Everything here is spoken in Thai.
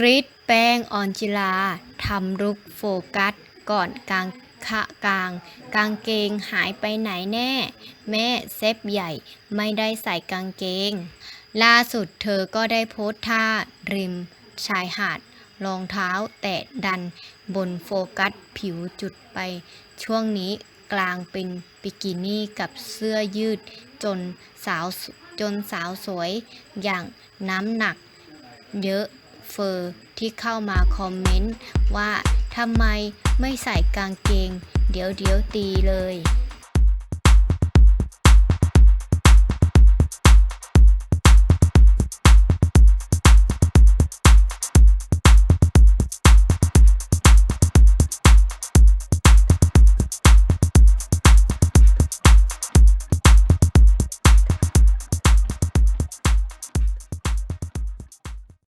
กรีดแป้งออนจิลาทำลุกโฟกัส ก่อนกลางขะกลาง กางเกงหายไปไหนแน่ แม่เซฟใหญ่ไม่ได้ใส่กางเกง ล่าสุดเธอก็ได้โพสท่า ริม ชายหาดรองเท้าแตะดันบนโฟกัสผิวจุดไป ช่วงนี้กลางเป็นบิกินี่กับเสื้อยืด จนสาวจนสาวสวยอย่างน้ำหนัก เยอะ เฟอร์ที่เข้ามาคอมเมนต์ว่าทำไมไม่ใส่กางเกง เดี๋ยวเดี๋ยวตีเลย